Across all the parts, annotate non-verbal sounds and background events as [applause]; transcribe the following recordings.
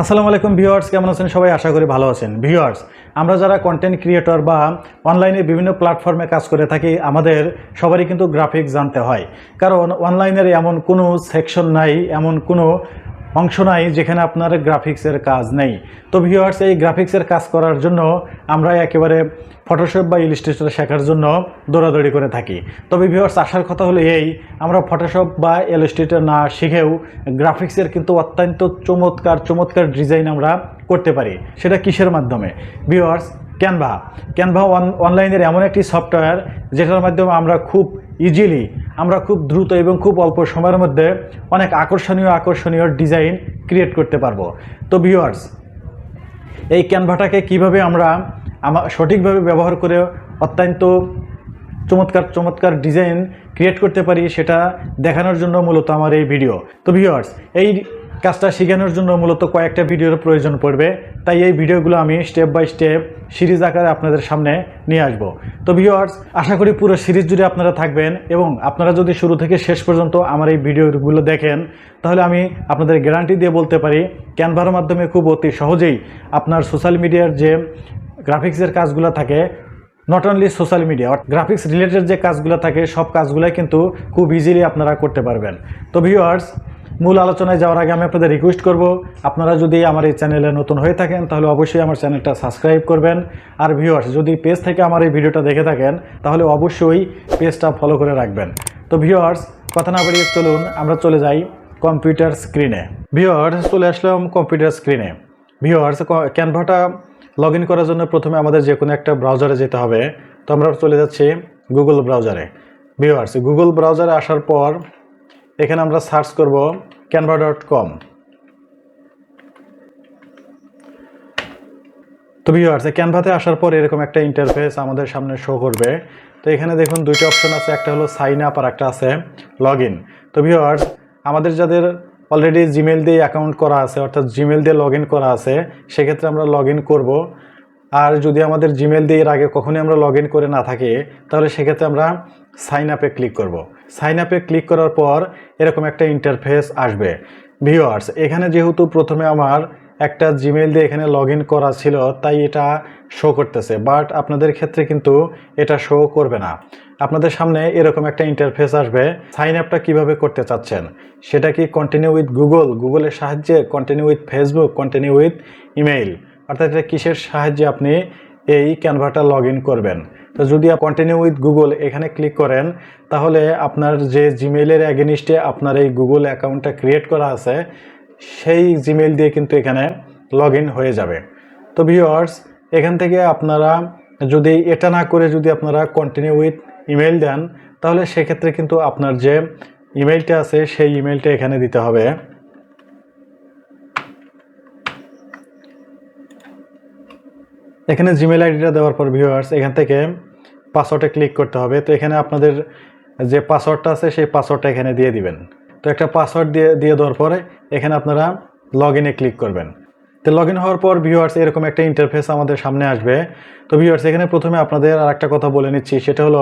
আসসালামু আলাইকুম ভিউয়ার্স, কেমন আছেন সবাই? আশা করি ভালো আছেন। ভিউয়ার্স, আমরা যারা কন্টেন্ট ক্রিয়েটর বা অনলাইনে বিভিন্ন প্ল্যাটফর্মে কাজ করে থাকি, আমাদের সবারই কিন্তু গ্রাফিক্স জানতে হয়। কারণ অনলাইনের এমন কোনো সেকশন নাই, এমন কোনো অংশ নাই, যেখানে আপনার গ্রাফিক্সের কাজ নেই। তো ভিউয়ার্স এই গ্রাফিক্সের কাজ করার জন্য আমরা একেবারে ফটোশপ বা ইলিস্ট্রেটর শেখার জন্য দৌড়াদৌড়ি করে থাকি। তবে ভিউয়ার্স আসার কথা হলো এই, আমরা ফটোশপ বা ইলিস্ট্রেটর না শিখেও গ্রাফিক্সের কিন্তু অত্যন্ত চমৎকার চমৎকার ডিজাইন আমরা করতে পারি। সেটা কিসের মাধ্যমে? ভিউয়ার্স ক্যানভা ক্যানভা অনলাইনের এমন একটি সফটওয়্যার যেটার মাধ্যমে আমরা খুব ইজিলি আমরা খুব দ্রুত এবং খুব অল্প সময়ের মধ্যে অনেক আকর্ষণীয় আকর্ষণীয় ডিজাইন ক্রিয়েট করতে পারব। তো ভিউয়ার্স এই ক্যানভাটাকে কীভাবে আমরা আমার সঠিকভাবে ব্যবহার করে অত্যন্ত চমৎকার চমৎকার ডিজাইন ক্রিয়েট করতে পারি সেটা দেখানোর জন্য মূলত আমার এই ভিডিও তো ভিউয়ার্স এই কাজটা শেখানোর জন্য মূলত কয়েকটা ভিডিওর প্রয়োজন পড়বে। তাই এই ভিডিওগুলো আমি স্টেপ বাই স্টেপ সিরিজ আকারে আপনাদের সামনে নিয়ে আসব। তো ভিউয়ার্স, আশা করি পুরো সিরিজ জুড়ে আপনারা থাকবেন এবং আপনারা যদি শুরু থেকে শেষ পর্যন্ত আমার এই ভিডিওগুলো দেখেন, তাহলে আমি আপনাদের গ্যারান্টি দিয়ে বলতে পারি, ক্যানভার মাধ্যমে খুব অতি সহজেই আপনার সোশ্যাল মিডিয়ার যে গ্রাফিক্সের কাজগুলো থাকে not only social media graphics related যে কাজগুলো থাকে, সব কাজগুলোই কিন্তু খুব ইজিলি আপনারা করতে পারবেন। তো ভিউয়ার্স মূল আলোচনায় যাওয়ার আগে আমি আপনাদের রিকোয়েস্ট করব, আপনারা যদি আমার এই চ্যানেলে নতুন হয়ে থাকেন, তাহলে অবশ্যই আমার চ্যানেলটা সাবস্ক্রাইব করবেন। আর ভিউয়ার্স যদি পেজ থেকে আমার এই ভিডিওটা দেখে থাকেন, তাহলে অবশ্যই পেজটা ফলো করে রাখবেন। তো ভিউয়ার্স কথা না বাড়িয়ে চলুন, আমরা চলে যাই কম্পিউটার স্ক্রিনে ভিউয়ার্স চলে আসলাম কম্পিউটার স্ক্রিনে ভিউয়ার্স ক্যানভাটা লগ করার জন্য প্রথমে আমাদের যে কোনো একটা ব্রাউজারে যেতে হবে। তো আমরা চলে যাচ্ছি গুগল ব্রাউজারে ভিউয়ার্স গুগল ব্রাউজারে আসার পর এখানে আমরা সার্চ করব ক্যানভা ডট কম তো ভিউয়ার্স ক্যানভাতে আসার পর এরকম একটা ইন্টারফেস আমাদের সামনে শো করবে। তো এখানে দেখুন দুইটা অপশন আছে, একটা হলো সাইন আপ আর একটা আছে লগ ইন তো ভিউয়ার্স আমাদের যাদের অলরেডি জিমেল দিয়ে অ্যাকাউন্ট করা আছে, অর্থাৎ জিমেল দিয়ে লগ ইন করা আছে, সেক্ষেত্রে আমরা লগ ইন করব। আর যদি আমাদের জিমেল দিয়ে এর আগে কখনোই আমরা লগ করে না থাকি, তাহলে সেক্ষেত্রে আমরা সাইন আপে ক্লিক করব। সাইন আপে ক্লিক করার পর এরকম একটা ইন্টারফেস আসবে। ভিওয়ার্স এখানে যেহেতু প্রথমে আমার একটা জিমেল দিয়ে এখানে লগ করা ছিল, তাই এটা শো করতেছে। বাট আপনাদের ক্ষেত্রে কিন্তু এটা শো করবে না। আপনাদের সামনে এরকম একটা ইন্টারফেস আসবে। সাইন আপটা কীভাবে করতে চাচ্ছেন? সেটা কি কন্টিনিউ উইথ গুগল গুগলের সাহায্যে continue with Facebook continue with email অর্থাৎ এটা কিসের সাহায্যে আপনি এই ক্যানভাটা লগ করবেন? তো যদি কন্টিনিউ উইথ গুগল এখানে ক্লিক করেন, তাহলে আপনার যে জিমেইলের অ্যাগেনিস্টে আপনার এই গুগল অ্যাকাউন্টটা ক্রিয়েট করা আছে, সেই জিমেইল দিয়ে কিন্তু এখানে লগ হয়ে যাবে। তো ভিউয়ার্স এখান থেকে আপনারা যদি এটা না করে যদি আপনারা কন্টিনিউ উইথ ইমেইল দেন, তাহলে সেক্ষেত্রে কিন্তু আপনার যে ইমেইলটা আছে, সেই ইমেইলটা এখানে দিতে হবে। এখানে জিমেল আইডিটা দেওয়ার পর ভিউয়ার্স এখান থেকে পাসওয়ার্ডে ক্লিক করতে হবে। তো এখানে আপনাদের যে পাসওয়ার্ডটা আছে, সেই পাসওয়ার্ডটা এখানে দিয়ে দিবেন। তো একটা পাসওয়ার্ড দিয়ে দিয়ে দেওয়ার পরে এখানে আপনারা লগ ইনে ক্লিক করবেন। তো লগ ইন হওয়ার পর ভিউয়ার্স এরকম একটা ইন্টারফেস আমাদের সামনে আসবে। তো ভিউয়ার্স এখানে প্রথমে আপনাদের আর একটা কথা বলে নিচ্ছি। সেটা হলো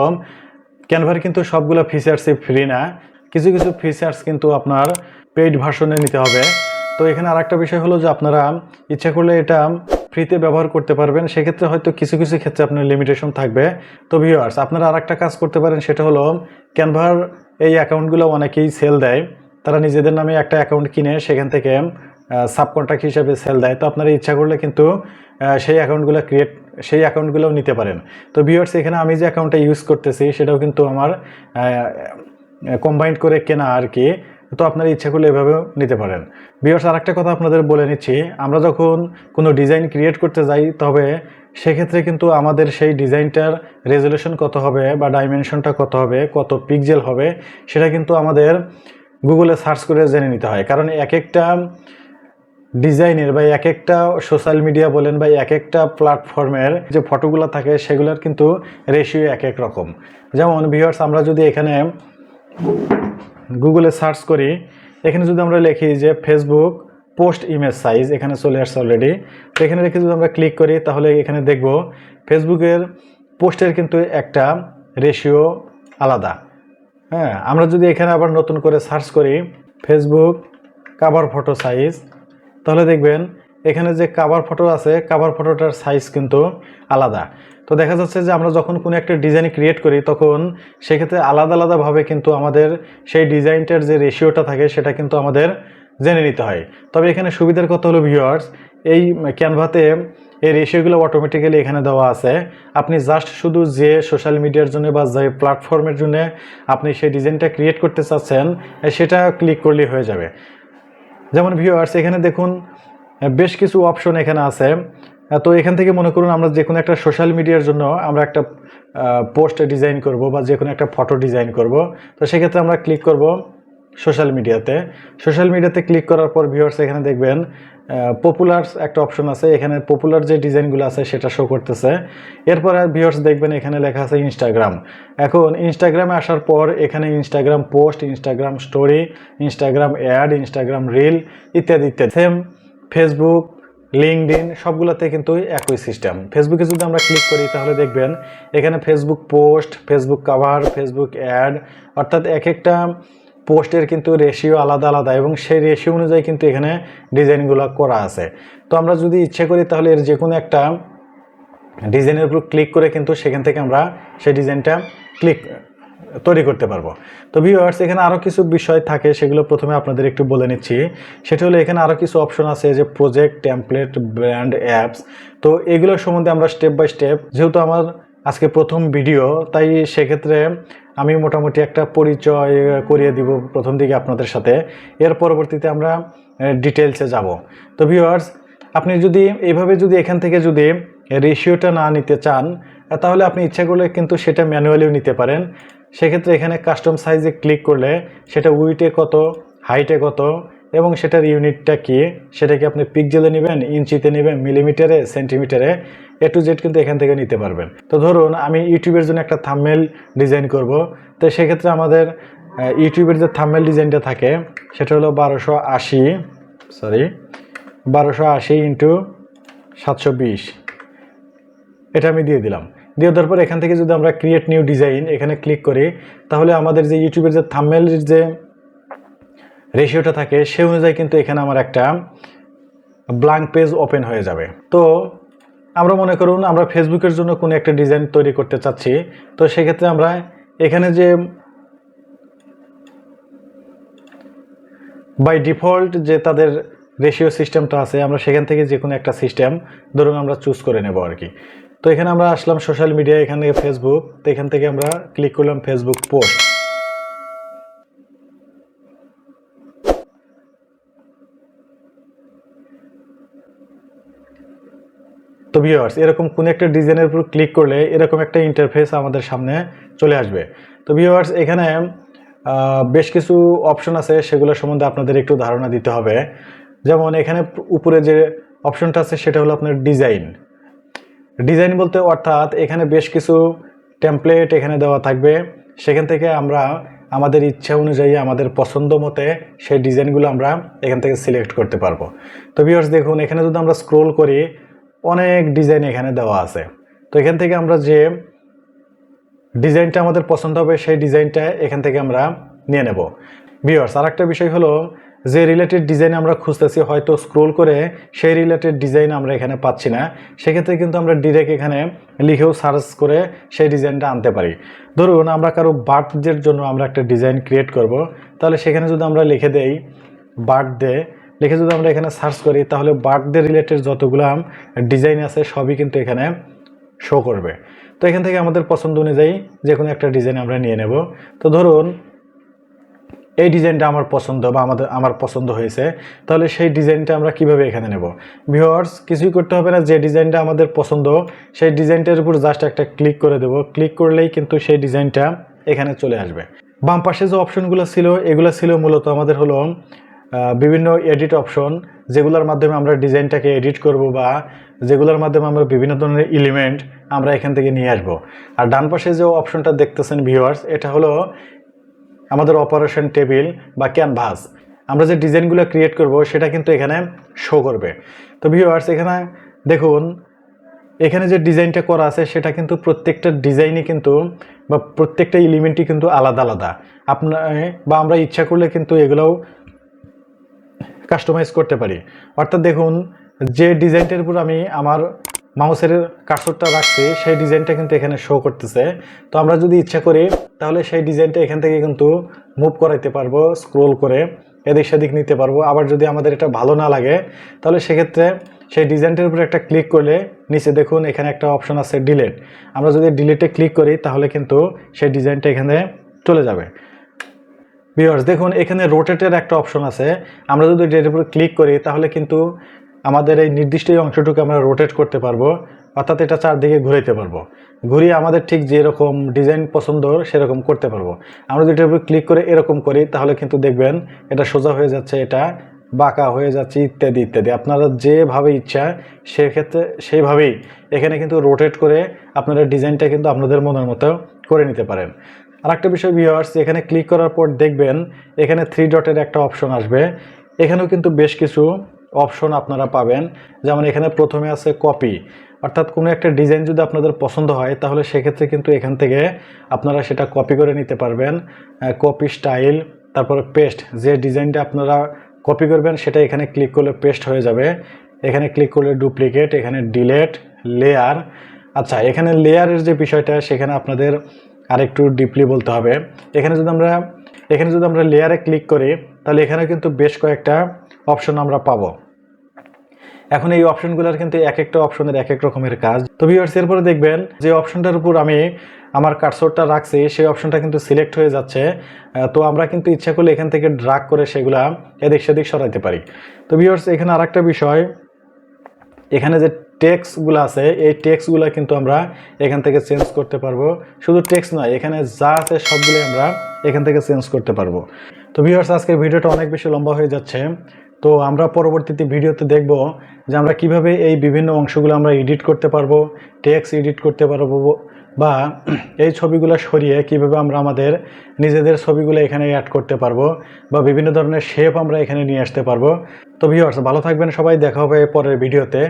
ক্যানভার কিন্তু সবগুলো ফিচার্সই ফ্রি না। কিছু কিছু ফিচার্স কিন্তু আপনার পেইড ভার্সনে নিতে হবে। তো এখানে আর একটা বিষয় হলো যে আপনারা ইচ্ছা করলে এটা ফ্রিতে ব্যবহার করতে পারবেন, সেক্ষেত্রে হয়তো কিছু কিছু ক্ষেত্রে আপনার লিমিটেশন থাকবে। তো ভিউয়ার্স আপনারা আর একটা কাজ করতে পারেন, সেটা হলো ক্যানভার এই অ্যাকাউন্টগুলো অনেকেই সেল দেয়। তারা নিজেদের নামে একটা অ্যাকাউন্ট কিনে, সেখান থেকে সাবকন্ট্রাক্ট হিসেবে সেল দেয়। তো আপনারা ইচ্ছা করলে কিন্তু সেই অ্যাকাউন্টগুলো ক্রিয়েট সেই অ্যাকাউন্টগুলোও নিতে পারেন। তো ভিউয়ার্স এখানে আমি যে অ্যাকাউন্টটা ইউজ করতেছি, সেটাও কিন্তু আমার কম্বাইন্ড করে কেনা আর কি। তো আপনারা ইচ্ছা করলে এভাবেও নিতে পারেন। বিয়ার্স আর একটা কথা আপনাদের বলে নিচ্ছি, আমরা যখন কোনো ডিজাইন ক্রিয়েট করতে যাই, তবে সেক্ষেত্রে কিন্তু আমাদের সেই ডিজাইনটার রেজলিউশন কত হবে বা ডাইমেনশনটা কত হবে, কত পিকজেল হবে, সেটা কিন্তু আমাদের গুগলে সার্চ করে জেনে নিতে হয়। কারণ এক একটা ডিজাইনের বা এক একটা সোশ্যাল মিডিয়া বলেন বা এক একটা প্ল্যাটফর্মের যে ফটোগুলো থাকে, সেগুলোর কিন্তু রেশিও এক এক রকম। যেমন ভিউয়ার্স আমরা যদি এখানে গুগলে সার্চ করি, এখানে যদি আমরা লিখি যে ফেসবুক পোস্ট ইমেজ সাইজ এখানে চলে আসছে অলরেডি তো এখানে রেখে যদি আমরা ক্লিক করি, তাহলে এখানে দেখব ফেসবুকের পোস্টের কিন্তু একটা রেশিও আলাদা। হ্যাঁ আমরা যদি এখানে আবার নতুন করে সার্চ করি ফেসবুক কাভার ফটো সাইজ তাহলে দেখবেন এখানে যে কাভার ফটো আছে কাভার ফটোটার সাইজ কিন্তু আলাদা। তো দেখা যাচ্ছে যে আমরা যখন কোনো একটা ডিজাইন ক্রিয়েট করি, তখন সেক্ষেত্রে আলাদা আলাদাভাবে কিন্তু আমাদের সেই ডিজাইনটার যে রেশিওটা থাকে, সেটা কিন্তু আমাদের জেনে নিতে হয়। তবে এখানে সুবিধার কথা হলো ভিউয়ার্স এই ক্যানভাতে এই রেশিওগুলো অটোমেটিক্যালি এখানে দেওয়া আছে। আপনি জাস্ট শুধু যে সোশ্যাল মিডিয়ার জন্য বা যে প্ল্যাটফর্মের জন্য আপনি সেই ডিজাইনটা ক্রিয়েট করতে চাচ্ছেন, সেটা ক্লিক করলেই হয়ে যাবে। যেমন ভিউয়ার্স এখানে দেখুন বেশ কিছু অপশন এখানে আছে। তো এখান থেকে মনে করুন আমরা যে কোনো একটা সোশ্যাল মিডিয়ার জন্য আমরা একটা পোস্ট ডিজাইন করব বা যে কোনো একটা ফটো ডিজাইন করব। তো সেক্ষেত্রে আমরা ক্লিক করব সোশ্যাল মিডিয়াতে সোশ্যাল মিডিয়াতে ক্লিক করার পর ভিউয়ার্স এখানে দেখবেন পপুলার একটা অপশন আছে। এখানে পপুলার যে ডিজাইনগুলো আছে সেটা শো করতেছে। এরপরে ভিউয়ার্স দেখবেন এখানে লেখা আছে ইনস্টাগ্রাম এখন ইনস্টাগ্রামে আসার পর এখানে Instagram post Instagram story Instagram ad Instagram reel ইত্যাদি ইত্যাদি। সেম ফেসবুক লিঙ্কডিন সবগুলোতে কিন্তু একই সিস্টেম ফেসবুকে যদি আমরা ক্লিক করি, তাহলে দেখবেন এখানে Facebook post Facebook cover Facebook ad অর্থাৎ এক একটা পোস্টের কিন্তু রেশিও আলাদা আলাদা এবং সেই রেশিও অনুযায়ী কিন্তু এখানে ডিজাইনগুলো করা আছে। তো আমরা যদি ইচ্ছে করি, তাহলে এর যে কোনো একটা ডিজাইনের উপর ক্লিক করে কিন্তু সেখান থেকে আমরা সেই ডিজাইনটা ক্লিক তৈরি করতে পারব। তো ভিউয়ার্স এখানে আরও কিছু বিষয় থাকে, সেগুলো প্রথমে আপনাদের একটু বলে নিচ্ছি। সেটা হলো এখানে আরও কিছু অপশন আছে যে প্রজেক্ট টেমপ্লেট ব্র্যান্ড অ্যাপস তো এগুলো সম্বন্ধে আমরা স্টেপ বাই স্টেপ যেহেতু আমার আজকে প্রথম ভিডিও তাই সেক্ষেত্রে আমি মোটামুটি একটা পরিচয় করিয়ে দিব প্রথম দিকে আপনাদের সাথে। এর পরবর্তীতে আমরা ডিটেলসে যাব। তো ভিউয়ার্স আপনি যদি এইভাবে যদি এখান থেকে যদি রেশিওটা না নিতে চান, তাহলে আপনি ইচ্ছা করলে কিন্তু সেটা ম্যানুয়ালিও নিতে পারেন। সেক্ষেত্রে এখানে কাস্টম সাইজে ক্লিক করলে সেটা উইটে কত হাইটে কত, এবং সেটার ইউনিটটা কি? সেটা কি আপনি পিকজেলে নেবেন ইঞ্চিতে নেবেন মিলিমিটারে সেন্টিমিটারে এ? টু জেড কিন্তু এখান থেকে নিতে পারবেন। তো ধরুন, আমি ইউটিউবের জন্য একটা থামমেল ডিজাইন করব। তো সেক্ষেত্রে আমাদের ইউটিউবের যে থামমেল ডিজাইনটা থাকে, সেটা হলো বারোশো আশি সরি বারোশো আশি ইন্টু সাতশো বিশ। এটা আমি দিয়ে দিলাম। দিয়ে দেওয়ার পর এখান থেকে যদি আমরা ক্রিয়েট নিউ ডিজাইন এখানে ক্লিক করি, তাহলে আমাদের যে ইউটিউবের যে থামমেলের যে রেশিওটা থাকে সে অনুযায়ী কিন্তু এখানে আমার একটা ব্ল্যাঙ্ক পেজ ওপেন হয়ে যাবে। তো আমরা মনে করুন আমরা ফেসবুকের জন্য কোনো একটা ডিজাইন তৈরি করতে চাচ্ছি, তো সেক্ষেত্রে আমরা এখানে যে বাই ডিফল্ট যে তাদের রেশিও সিস্টেমটা আছে, আমরা সেখান থেকে যে কোনো একটা সিস্টেম ধরুন আমরা চুজ করে নেব আর কি। তো এখানে আমরা আসলাম সোশ্যাল মিডিয়া এখান থেকে ফেসবুক তো এখান থেকে আমরা ক্লিক করলাম ফেসবুক পোস্ট তো ভিওয়ার্স এরকম কোন একটা ডিজাইনের উপর ক্লিক করলে এরকম একটা ইন্টারফেস আমাদের সামনে চলে আসবে। তো ভিউয়ার্স এখানে বেশ কিছু অপশন আছে, সেগুলো সম্বন্ধে আপনাদের একটু ধারণা দিতে হবে। যেমন এখানে উপরে যে অপশনটা আছে, সেটা হলো আপনার ডিজাইন ডিজাইন বলতে অর্থাৎ এখানে বেশ কিছু টেমপ্লেট এখানে দেওয়া থাকবে। সেখান থেকে আমরা আমাদের ইচ্ছা অনুযায়ী আমাদের পছন্দ মতে সেই ডিজাইনগুলো আমরা এখান থেকে সিলেক্ট করতে পারব। তো ভিউয়ার্স দেখুন, এখানে যদি আমরা স্ক্রোল করি, অনেক ডিজাইন এখানে দেওয়া আছে। তো এখান থেকে আমরা যে ডিজাইনটা আমাদের পছন্দ হবে, সেই ডিজাইনটা এখান থেকে আমরা নিয়ে নেব। ভিওর্স আর একটা বিষয় হলো যে রিলেটেড ডিজাইন আমরা খুঁজতেছি, হয়তো স্ক্রোল করে সেই রিলেটেড ডিজাইন আমরা এখানে পাচ্ছি না। সেক্ষেত্রে কিন্তু আমরা ডিরেক্ট এখানে লিখেও সার্চ করে সেই ডিজাইনটা আনতে পারি। ধরুন, আমরা কারও বার্থডের জন্য আমরা একটা ডিজাইন ক্রিয়েট করব। তাহলে সেখানে যদি আমরা লিখে দেই বার্থডে, লিখে যদি আমরা এখানে সার্চ করি, তাহলে বার্থডে রিলেটেড যতগুলো ডিজাইন আছে, সবই কিন্তু এখানে শো করবে। তো এখান থেকে আমাদের পছন্দ অনুযায়ী যে কোনো একটা ডিজাইন আমরা নিয়ে নেব। তো ধরুন এই ডিজাইনটা আমার পছন্দ বা আমাদের, আমার পছন্দ হয়েছে, তাহলে সেই ডিজাইনটা আমরা কীভাবে এখানে নেব? ভিওয়ার্স কিছুই করতে হবে না, যে ডিজাইনটা আমাদের পছন্দ, সেই ডিজাইনটার উপর জাস্ট একটা ক্লিক করে দেব। ক্লিক করলেই কিন্তু সেই ডিজাইনটা এখানে চলে আসবে। বাম পাশে যে অপশনগুলো ছিল, এগুলো ছিল মূলত আমাদের হলো বিভিন্ন এডিট অপশন যেগুলোর মাধ্যমে আমরা ডিজাইনটাকে এডিট করব বা যেগুলোর মাধ্যমে আমরা বিভিন্ন ধরনের এলিমেন্ট আমরা এখান থেকে নিয়ে আসব। আর ডান পাশে যে অপশনটা দেখতেছেন ভিউয়ার্স এটা হলো আমাদের অপারেশন টেবিল বা ক্যানভাস আমরা যে ডিজাইনগুলো ক্রিয়েট করব সেটা কিন্তু এখানে শো করবে। তো ভিউয়ার্স এখানে দেখুন, এখানে যে ডিজাইনটা করা আছে সেটা কিন্তু প্রত্যেকটা ডিজাইনই কিন্তু বা প্রত্যেকটা এলিমেন্টই কিন্তু আলাদা আলাদা। আপনার বা আমরা ইচ্ছা করলে কিন্তু এগুলোও কাস্টমাইজ করতে পারি। অর্থাৎ দেখুন, যে ডিজাইনটার উপর আমি আমার মাউসের কার্সরটা রাখছি, সেই ডিজাইনটা কিন্তু এখানে শো করতেছে। তো আমরা যদি ইচ্ছা করি, তাহলে সেই ডিজাইনটা এখান থেকে কিন্তু মুভ করাইতে পারব স্ক্রোল করে এদিক সেদিক নিতে পারব। আবার যদি আমাদের এটা ভালো না লাগে, তাহলে সেক্ষেত্রে সেই ডিজাইনটার উপরে একটা ক্লিক করলে নিচে দেখুন এখানে একটা অপশন আছে ডিলেট আমরা যদি ডিলেটে ক্লিক করি, তাহলে কিন্তু সেই ডিজাইনটা এখানে চলে যাবে। ভিউয়ার্স দেখুন এখানে রোটেটের একটা অপশন আছে। আমরা যদি এটার উপর ক্লিক করি, তাহলে কিন্তু আমাদের এই নির্দিষ্ট এই অংশটুকু আমরা রোটেট করতে পারব, অর্থাৎ এটা চারদিকে ঘুরাইতে পারব। ঘুরিয়ে আমাদের ঠিক যেরকম ডিজাইন পছন্দ, সেরকম করতে পারব। আমরা যদি উপর ক্লিক করে এরকম করি, তাহলে কিন্তু দেখবেন এটা সোজা হয়ে যাচ্ছে, এটা বাঁকা হয়ে যাচ্ছে, ইত্যাদি ইত্যাদি। আপনারা যেভাবে ইচ্ছা, সেক্ষেত্রে সেইভাবেই এখানে কিন্তু রোটেট করে আপনারা ডিজাইনটা কিন্তু আপনাদের মনের মতো করে নিতে পারেন। আর একটা বিষয় ভিউয়ার্স এখানে ক্লিক করার পর দেখবেন এখানে থ্রি ডটের একটা অপশন আসবে। এখানেও কিন্তু বেশ কিছু অপশন আপনারা পাবেন। যেমন এখানে প্রথমে আছে কপি। অর্থাৎ কোনো একটা ডিজাইন যদি আপনাদের পছন্দ হয়, তাহলে সেক্ষেত্রে কিন্তু এখান থেকে আপনারা সেটা কপি করে নিতে পারবেন। কপি স্টাইল, তারপরে পেস্ট। যে ডিজাইনটা আপনারা কপি করবেন, সেটা এখানে ক্লিক করলে পেস্ট হয়ে যাবে। এখানে ক্লিক করলে ডুপ্লিকেট, এখানে ডিলেট, লেয়ার। আচ্ছা এখানে লেয়ারের যে বিষয়টা, সেখানে আপনাদের আরেকটু ডিপলি বলতে হবে। এখানে যদি আমরা, এখানে যদি আমরা লেয়ারে ক্লিক করি, তাহলে এখানে কিন্তু বেশ কয়েকটা অপশন আমরা পাবো। এখন এই অপশনগুলোর কিন্তু এক একটা অপশনের এক এক রকমের কাজ। তো ভিউয়ার্স এরপরে দেখবেন যে অপশনটার উপর আমি আমার কার্সরটা রাখছি, সেই অপশনটা কিন্তু সিলেক্ট হয়ে যাচ্ছে। তো আমরা কিন্তু ইচ্ছা করলে এখান থেকে ড্রাগ করে সেগুলা এদিক সেদিক সরাইতে পারি। তো ভিউয়ার্স এখানে আরেকটা বিষয়। এখানে যে টেক্সটগুলো আছে, এই টেক্সটগুলো কিন্তু আমরা এখান থেকে চেঞ্জ করতে পারব। শুধু টেক্স নয়, এখানে যা আছে সবগুলো আমরা এখান থেকে চেঞ্জ করতে পারব। তো ভিউয়ার্স আজকের ভিডিওটা অনেক বেশি লম্বা হয়ে যাচ্ছে। তো আমরা পরবর্তীতে ভিডিওতে দেখব যে আমরা কীভাবে এই বিভিন্ন অংশগুলো আমরা এডিট করতে পারব টেক্স এডিট করতে পারব বা [clears throat] এই ছবিগুলো সরিয়ে কীভাবে আমরা আমাদের নিজেদের ছবিগুলো এখানে অ্যাড করতে পারব বা বিভিন্ন ধরনের শেপ আমরা এখানে নিয়ে আসতে পারব। তো ভিউয়ার্স ভালো থাকবেন সবাই, দেখা হবে পরের ভিডিওতে।